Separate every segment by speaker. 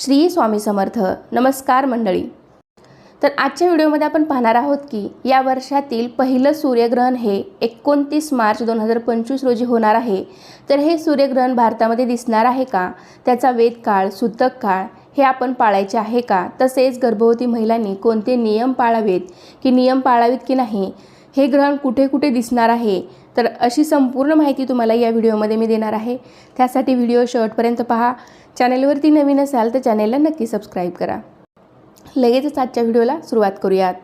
Speaker 1: श्री स्वामी समर्थ. नमस्कार मंडळी. तर आजच्या व्हिडिओमध्ये आपण पाहणार आहोत की या वर्षातील पहिलं सूर्यग्रहण हे एकोणतीस मार्च दोन हजार पंचवीस रोजी होणार आहे. तर हे सूर्यग्रहण भारतामध्ये दिसणार आहे का? त्याचा वेद काळ सूतक काळ हे आपण पाळायचे आहे का? तसेच गर्भवती महिलांनी कोणते नियम पाळावेत? की नियम पाळावेत की नाही? हे ग्रहण कुठे कुठे दिसणार आहे? तर अशी संपूर्ण माहिती तुम्हाला या व्हिडिओमध्ये मी देणार आहे. त्यासाठी व्हिडिओ शेवटपर्यंत पहा. चॅनेलवरती नवीन असाल तर चॅनेलला नक्की सबस्क्राईब करा. लगेचच आजच्या व्हिडिओला सुरुवात करूयात.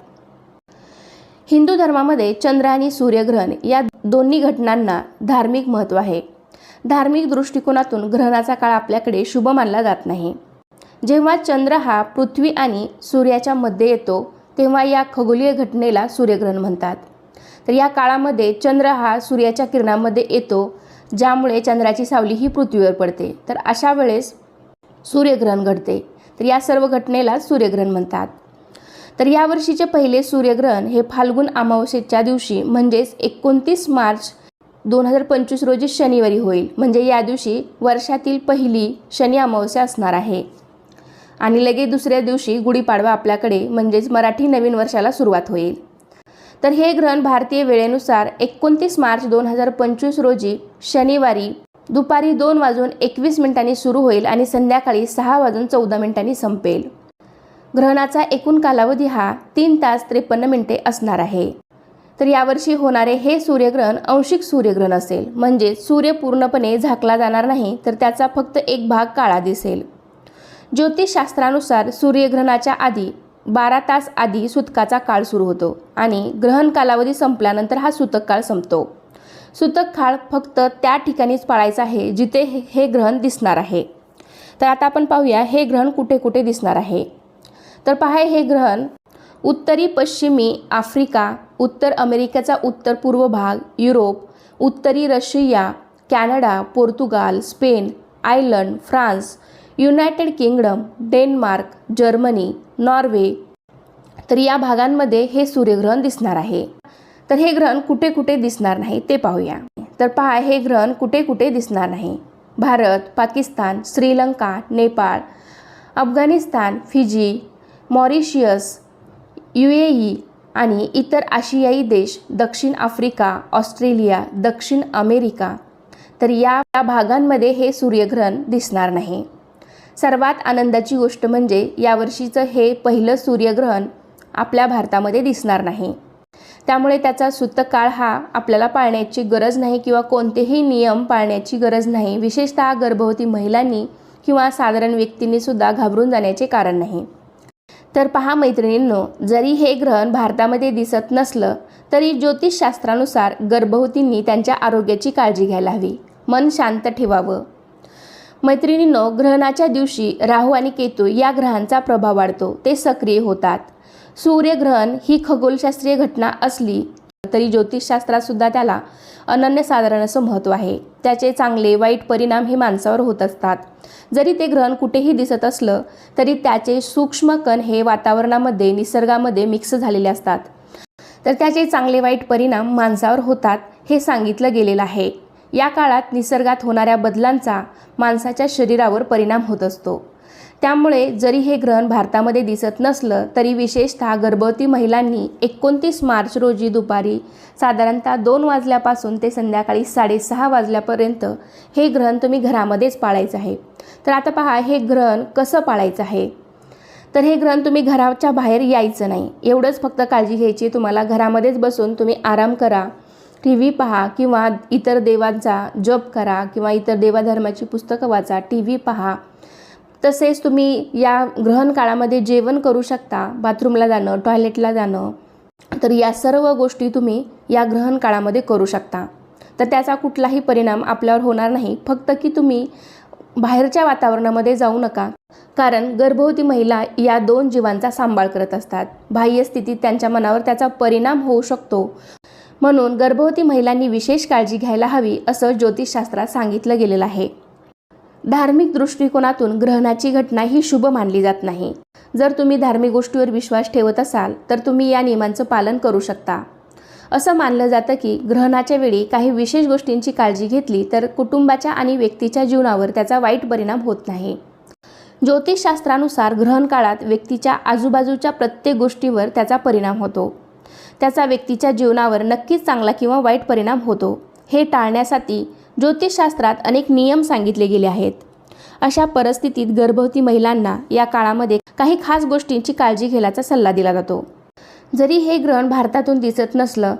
Speaker 1: हिंदू धर्मामध्ये चंद्र आणि सूर्यग्रहण या दोन्ही घटनांना धार्मिक महत्त्व आहे. धार्मिक दृष्टिकोनातून ग्रहणाचा काळ आपल्याकडे शुभ मानला जात नाही. जेव्हा चंद्र हा पृथ्वी आणि सूर्याच्या मध्ये येतो तेव्हा या खगोलीय घटनेला सूर्यग्रहण म्हणतात. तर या काळामध्ये चंद्र हा सूर्याच्या किरणामध्ये येतो ज्यामुळे चंद्राची सावली ही पृथ्वीवर पडते. तर अशा वेळेस सूर्यग्रहण घडते. तर या सर्व घटनेला सूर्यग्रहण म्हणतात. तर या वर्षीचे पहिले सूर्यग्रहण हे फाल्गुन अमावस्येच्या दिवशी म्हणजेच एकोणतीस मार्च दोन हजार पंचवीस रोजी शनिवारी होईल. म्हणजे या दिवशी वर्षातील पहिली शनी अमावस्या असणार आहे. आणि लगेच दुसऱ्या दिवशी गुढीपाडवा आपल्याकडे म्हणजेच मराठी नवीन वर्षाला सुरुवात होईल. तर हे ग्रहण भारतीय वेळेनुसार एकोणतीस मार्च दोन हजार पंचवीस रोजी शनिवारी दुपारी दोन वाजून एकवीस मिनिटांनी सुरू होईल आणि संध्याकाळी सहा वाजून चौदा मिनिटांनी संपेल. ग्रहणाचा एकूण कालावधी हा तीन तास त्रेपन्न मिनिटे असणार आहे. तर यावर्षी होणारे हे सूर्यग्रहण अंशिक सूर्यग्रहण असेल. म्हणजे सूर्य पूर्णपणे झाकला जाणार नाही तर त्याचा फक्त एक भाग काळा दिसेल. ज्योतिषशास्त्रानुसार सूर्यग्रहणाच्या आधी बारा तास आधी सुतकाचा काळ सुरू होतो आणि ग्रहण कालावधी संपल्यानंतर हा सुतक काळ संपतो. सुतक काळ फक्त त्या ठिकाणीच पाळायचा आहे जिथे हे हे ग्रहण दिसणार आहे. तर आता आपण पाहूया हे ग्रहण कुठे कुठे दिसणार आहे. तर पहा हे ग्रहण उत्तरी पश्चिमी आफ्रिका उत्तर अमेरिकेचा उत्तर पूर्व भाग युरोप उत्तरी Russia Canada Portugal Spain Ireland France United Kingdom Denmark Germany Norway तर या भागांमध्ये हे सूर्यग्रहण दिसणार आहे. तर हे ग्रहण कुठे कुठे दिसणार नाही ते पाहूया. तर पहा हे ग्रहण कुठे कुठे दिसणार नाही. Bharat Pakistan Sri Lanka Nepal Afghanistan Fiji Mauritius U A E आणि इतर आशियाई देश दक्षिण आफ्रिका ऑस्ट्रेलिया दक्षिण अमेरिका. तर या भागांमध्ये हे सूर्यग्रहण दिसणार नाही. सर्वात आनंदाची गोष्ट म्हणजे यावर्षीचं हे पहिलं सूर्यग्रहण आपल्या भारतामध्ये दिसणार नाही. त्यामुळे त्याचा सुतकाळ हा आपल्याला पाळण्याची गरज नाही किंवा कोणतेही नियम पाळण्याची गरज नाही. विशेषतः गर्भवती महिलांनी किंवा साधारण व्यक्तींनीसुद्धा घाबरून जाण्याचे कारण नाही. तर पहा मैत्रिणींनो जरी हे ग्रहण भारतामध्ये दिसत नसलं तरी ज्योतिषशास्त्रानुसार गर्भवतींनी त्यांच्या आरोग्याची काळजी घ्यायला हवी. मन शांत ठेवावं. मैत्रिणींनो ग्रहणाच्या दिवशी राहू आणि केतू या ग्रहांचा प्रभाव वाढतो. ते सक्रिय होतात. सूर्यग्रहण ही खगोलशास्त्रीय घटना असली तरी ज्योतिषशास्त्रातसुद्धा त्याला अनन्यसाधारण असं महत्त्व आहे. त्याचे चांगले वाईट परिणाम हे माणसावर होत असतात. जरी ते ग्रहण कुठेही दिसत असलं तरी त्याचे सूक्ष्म कण हे वातावरणामध्ये निसर्गामध्ये मिक्स झालेले असतात. तर त्याचे चांगले वाईट परिणाम माणसावर होतात हे सांगितलं गेलेलं आहे. या काळात निसर्गात होणाऱ्या बदलांचा माणसाच्या शरीरावर परिणाम होत असतो. त्यामुळे जरी हे ग्रहण भारतामध्ये दिसत नसलं तरी विशेषतः गर्भवती महिलांनी एकोणतीस मार्च रोजी दुपारी साधारणतः दोन वाजल्यापासून ते संध्याकाळी साडेसहा वाजल्यापर्यंत हे ग्रहण तुम्ही घरामध्येच पाळायचं आहे. तर आता पहा हे ग्रहण कसं पाळायचं आहे? तर हे ग्रहण तुम्ही घराच्या बाहेर यायचं नाही. एवढंच फक्त काळजी घ्यायची तुम्हाला. घरामध्येच बसून तुम्ही आराम करा. टी व्ही पहा किंवा इतर देवांचा जप करा किंवा इतर देवाधर्माची पुस्तकं वाचा. टी व्ही पहा. तसेच तुम्ही या ग्रहण काळामध्ये जेवण करू शकता बाथरूमला जाणं टॉयलेटला जाणं. तर या सर्व गोष्टी तुम्ही या ग्रहण काळामध्ये करू शकता. तर त्याचा कुठलाही परिणाम आपल्यावर होणार नाही. फक्त की तुम्ही बाहेरच्या वातावरणामध्ये जाऊ नका. कारण गर्भवती महिला या दोन जीवांचा सांभाळ करत असतात. बाह्य स्थितीत त्यांच्या मनावर त्याचा परिणाम होऊ शकतो. म्हणून गर्भवती महिलांनी विशेष काळजी घ्यायला हवी असं ज्योतिषशास्त्रात सांगितलं गेलेलं आहे. धार्मिक दृष्टिकोनातून ग्रहणाची घटना ही शुभ मानली जात नाही. जर तुम्ही धार्मिक गोष्टीवर विश्वास ठेवत असाल तर तुम्ही या नियमांचं पालन करू शकता. असं मानलं जातं की ग्रहणाच्या वेळी काही विशेष गोष्टींची काळजी घेतली तर कुटुंबाच्या आणि व्यक्तीच्या जीवनावर त्याचा वाईट परिणाम होत नाही. ज्योतिषशास्त्रानुसार ग्रहण काळात व्यक्तीच्या आजूबाजूच्या प्रत्येक गोष्टीवर त्याचा परिणाम होतो. त्याचा व्यक्तीच्या जीवनावर नक्कीच चांगला किंवा वाईट परिणाम होतो. हे टाळण्यासाठी ज्योतिषशास्त्रात अनेक नियम सांगितले गेले आहेत. अशा परिस्थितीत गर्भवती महिलांना या काळामध्ये काही खास गोष्टींची काळजी घेण्याचा सल्ला दिला जातो. जरी हे ग्रहण भारतातून दिसत नसलं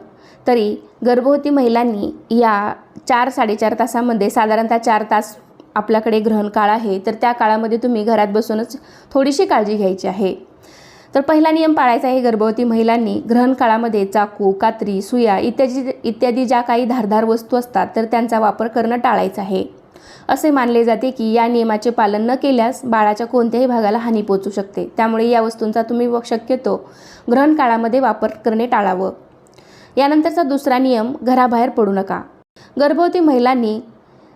Speaker 1: तरी गर्भवती महिलांनी या चार साडेचार तासामध्ये साधारणतः चार तास आपल्याकडे ग्रहण काळ आहे तर त्या काळामध्ये तुम्ही घरात बसूनच थोडीशी काळजी घ्यायची आहे. तर पहिला नियम पाळायचा आहे गर्भवती महिलांनी ग्रहण काळामध्ये चाकू कात्री सुया इत्यादी इत्यादी ज्या काही धारधार वस्तू असतात तर त्यांचा वापर करणं टाळायचं आहे. असे मानले जाते की या नियमाचे पालन न केल्यास बाळाच्या कोणत्याही भागाला हानी पोचू शकते. त्यामुळे या वस्तूंचा तुम्ही व- शक्यतो ग्रहण काळामध्ये वापर करणे टाळावं. यानंतरचा दुसरा नियम घराबाहेर पडू नका. गर्भवती महिलांनी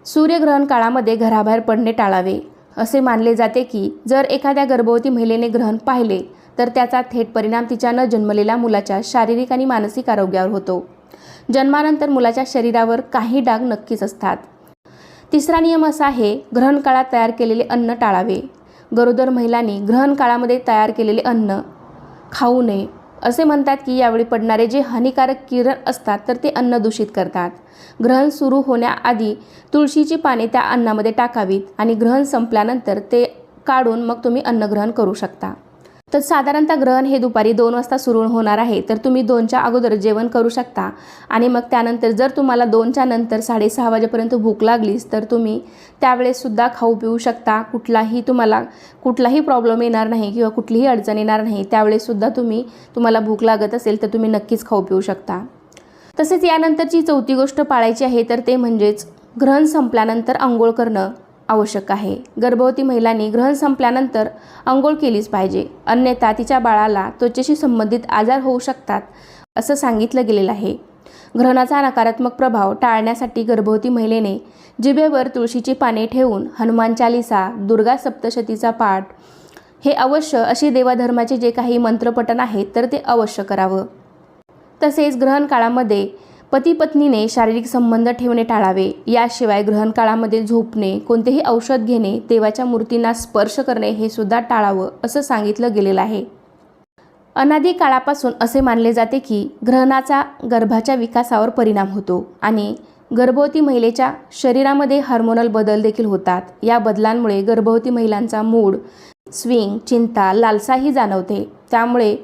Speaker 1: सूर्यग्रहण काळामध्ये घराबाहेर पडणे टाळावे. असे मानले जाते की जर एखाद्या गर्भवती महिलेने ग्रहण पाहिले तर त्याचा थेट परिणाम तिच्या न जन्मलेल्या मुलाच्या शारीरिक आणि मानसिक आरोग्यावर होतो. जन्मानंतर मुलाच्या शरीरावर काही डाग नक्कीच असतात. तिसरा नियम असा आहे ग्रहण काळात तयार केलेले अन्न टाळावे. गरोदर महिलांनी ग्रहण काळामध्ये तयार केलेले अन्न खाऊ नये. असे म्हणतात की यावेळी पडणारे जे हानिकारक किरण असतात तर ते अन्न दूषित करतात. ग्रहण सुरू होण्याआधी तुळशीची पाने त्या अन्नामध्ये टाकावीत आणि ग्रहण संपल्यानंतर ते काढून मग तुम्ही अन्नग्रहण करू शकता. तर साधारणतः ग्रहण हे दुपारी दोन वाजता सुरू होणार आहे. तर तुम्ही दोनच्या अगोदर जेवण करू शकता. आणि मग त्यानंतर जर तुम्हाला दोनच्या नंतर साडेसहा वाजेपर्यंत भूक लागलीच तर तुम्ही त्यावेळेससुद्धा खाऊ पिऊ शकता. कुठलाही तुम्हाला कुठलाही प्रॉब्लेम येणार नाही किंवा कुठलीही अडचण येणार नाही त्यावेळेससुद्धा तुम्ही तुम्हाला भूक लागत असेल तर तुम्ही नक्कीच खाऊ पिऊ शकता. तसेच यानंतरची चौथी गोष्ट पाळायची आहे तर ते म्हणजेच ग्रहण संपल्यानंतर आंघोळ करणं. आवश्यक आहे. गर्भवती महिलांनी ग्रहण संपल्यानंतर आंघोळ केलीच पाहिजे. अन्यथा तिच्या बाळाला त्वचेशी संबंधित आजार होऊ शकतात असं सांगितलं गेलेलं आहे. ग्रहणाचा नकारात्मक प्रभाव टाळण्यासाठी गर्भवती महिलेने जिभेवर तुळशीची पाने ठेवून हनुमान चालिसा दुर्गा सप्तशतीचा पाठ हे अवश्य अशी देवाधर्माचे जे काही मंत्रपठण आहेत तर ते अवश्य करावं. तसेच ग्रहण काळामध्ये पती पत्नीने शारीरिक संबंध ठेवणे टाळावे. याशिवाय ग्रहणकाळामध्ये झोपणे कोणतेही औषध घेणे देवाच्या मूर्तींना स्पर्श करणे हे सुद्धा टाळावं असं सांगितलं गेलेलं आहे. अनादी काळापासून असे मानले जाते की ग्रहणाचा गर्भाच्या विकासावर परिणाम होतो आणि गर्भवती महिलेच्या शरीरामध्ये हार्मोनल बदल देखील होतात. या बदलांमुळे गर्भवती महिलांचा मूड स्विंग चिंता लालसाही जाणवते. त्यामुळे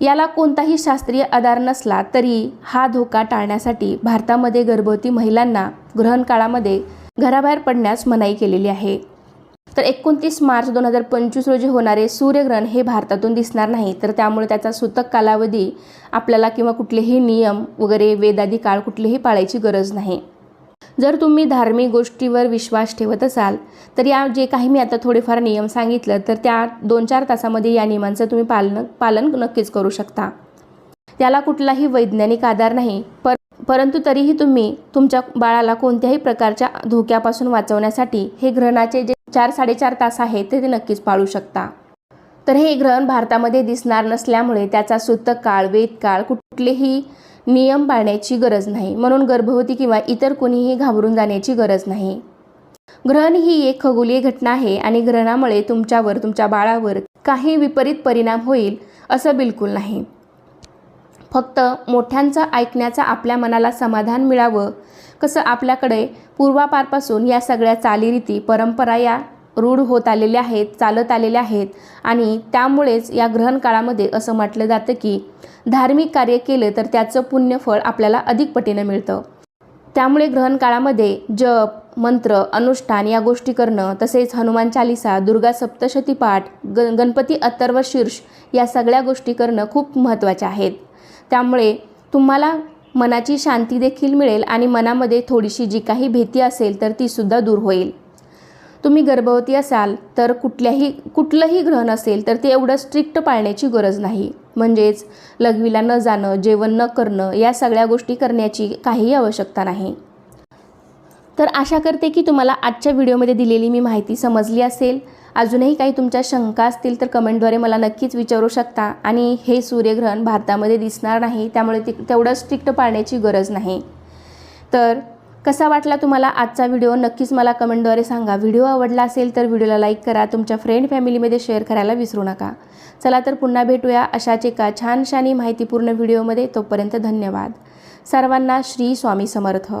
Speaker 1: याला कोणताही शास्त्रीय आधार नसला तरी हा धोका टाळण्यासाठी भारतामध्ये गर्भवती महिलांना ग्रहण काळामध्ये घराबाहेर पडण्यास मनाई केलेली आहे. तर एकोणतीस मार्च दोन हजार पंचवीस रोजी होणारे सूर्यग्रहण हे भारतातून दिसणार नाही. तर त्यामुळे त्याचा सूतक कालावधी आपल्याला किंवा कुठलेही नियम वगैरे वेदादी काळ कुठलेही पाळायची गरज नाही. जर तुम्ही धार्मिक गोष्टीवर विश्वास ठेवत असाल तर या जे काही मी आता थोडेफार नियम सांगितलं तर त्या दोन चार तासामध्ये या नियमांचं तुम्ही पालन पालन नक्कीच करू शकता. त्याला कुठलाही वैज्ञानिक आधार नाही पर परंतु तरीही तुम्ही तुमच्या बाळाला कोणत्याही प्रकारच्या धोक्यापासून वाचवण्यासाठी हे ग्रहणाचे जे चार साडेचार तास आहेत ते ते नक्कीच पाळू शकता. तर हे ग्रहण भारतामध्ये दिसणार नसल्यामुळे त्याचा सूतक काळ वेद काळ कुठलेही नियम पाळण्याची गरज नाही. म्हणून गर्भवती किंवा इतर कोणीही घाबरून जाण्याची गरज नाही. ग्रहण ही एक खगोलीय घटना आहे आणि ग्रहणामुळे तुमच्यावर तुमच्या बाळावर काही विपरीत परिणाम होईल असं बिलकुल नाही. फक्त मोठ्यांचं ऐकण्याचा आपल्या मनाला समाधान मिळावं. कसं आपल्याकडे पूर्वापारपासून या सगळ्या चालीरीती परंपरा या रूढ होत आलेले आहेत चालत आलेले आहेत आणि त्यामुळेच या ग्रहण काळामध्ये असं म्हटलं जातं की धार्मिक कार्य केलं तर त्याचं पुण्यफळ आपल्याला अधिक पटीनं मिळतं. त्यामुळे ग्रहण काळामध्ये जप मंत्र अनुष्ठान या गोष्टी करणं तसेच हनुमान चालिसा दुर्गा सप्तशती पाठ ग गणपती अथर्व शीर्ष या सगळ्या गोष्टी करणं खूप महत्त्वाच्या आहेत. त्यामुळे तुम्हाला मनाची शांती देखील मिळेल आणि मनामध्ये थोडीशी जी काही भीती असेल तर तीसुद्धा दूर होईल. तुम्ही गर्भवती असाल तर कुठल्याही कुठलंही ग्रहण असेल तर ते एवढं स्ट्रिक्ट पाळण्याची गरज नाही. म्हणजेच लघवीला न जाणं जेवण न करणं या सगळ्या गोष्टी करण्याची काहीही आवश्यकता नाही. तर आशा करते की तुम्हाला आजच्या व्हिडिओमध्ये दिलेली मी माहिती समजली असेल. अजूनही काही तुमच्या शंका असतील तर कमेंटद्वारे मला नक्कीच विचारू शकता. आणि हे सूर्यग्रहण भारतामध्ये दिसणार नाही त्यामुळे ते तेवढं स्ट्रिक्ट पाळण्याची गरज नाही. तर कसा वाटला तुम्हाला आजचा व्हिडिओ? नक्कीच मला कमेंटद्वारे सांगा. व्हिडिओ आवडला असेल तर व्हिडिओला लाईक करा. तुमच्या फ्रेंड फॅमिलीमध्ये शेअर करायला विसरू नका. चला तर पुन्हा भेटूया अशाच एका छानशानी माहितीपूर्ण व्हिडिओमध्ये. तोपर्यंत धन्यवाद. सर्वांना श्री स्वामी समर्थ.